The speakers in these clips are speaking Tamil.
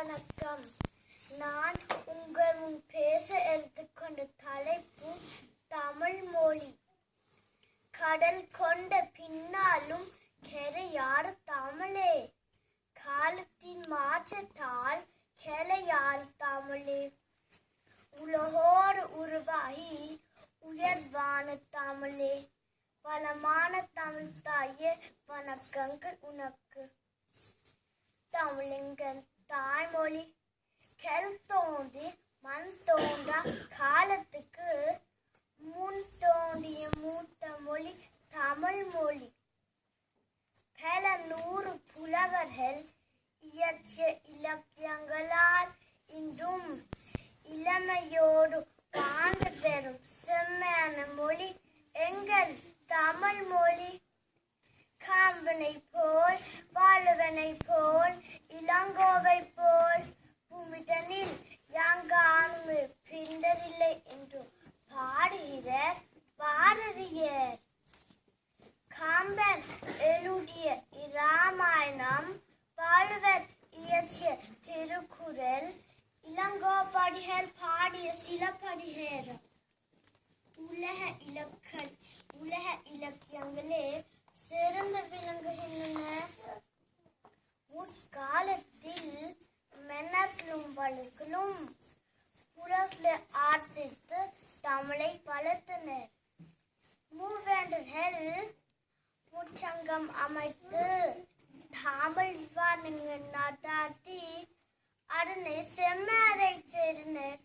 வணக்கம். நான் உங்கள் முன் பேச எடுத்துக்கொண்ட தலைப்பு தமிழ் மொழி. கடல் கொண்ட பின்னாலும் கெரையாறு தமிழே? காலத்தின் மாற்றத்தால் கெளையாறு தமிழே? உலகோடு உருவாகி உயர்வான தமிழே. வளமான தமிழ் தாயே வணக்கங்கள் உனக்கு. தமிழெங்கள் தாய்மொழி கல் தோண்டி மண் தோண்டா காலத்துக்கு முன் தோண்டிய மூத்த மொழி தமிழ் மொழி. பல நூறு புலவர்கள் இயற்ற இலக்கியங்களால் இன்றும் இளமையோடு வாழ்ந்து பெறும் செம்மையான மொழி எங்கள் தமிழ் மொழி. காம்பனை போல் வாழ்வனை போல் திருக்குறள். இளங்கோபடிகள் பாடிய சிலப்பதிகாரம். உலக இலக்கல் உலக இலக்கியங்களே சிறந்து விளங்குகின்றன. முற்காலத்தில் மன்னர்களும் வழுக்களும் புலத்துல ஆர்த்தித்து தமிழை வளர்த்தனர். மூவேண்டர்கள் முச்சங்கம் அமைத்து தமிழ் அதனை செம்மறை செய்தனர்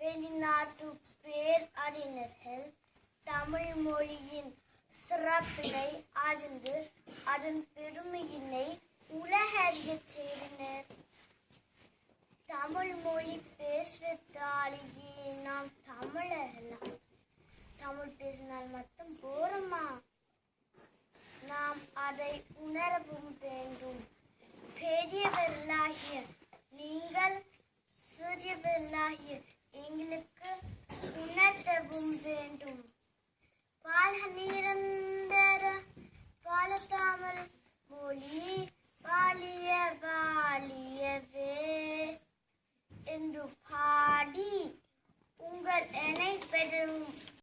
வெளிநாட்டு பேர் அறிஞர்கள் தமிழ் மொழியின் சிறப்பினை அறிந்து அதன் பெருமையினை உலகறியச் செய்தனர் தமிழ் மொழி பேசுவதாலேயே நாம் தமிழர்களாம் தமிழ் பேசினால் மட்டும் போருமா நாம் அதை உணரவும் வேண்டும் பெரியவர்களாகிய அல்லாஹ் எங்களுக்கு உணர்த்தவும் வேண்டும். பால் நிரந்தர பாலத்தாமல் மொழி வாலிய வாலியவே என்று பாடி உங்கள் எனை பெறும்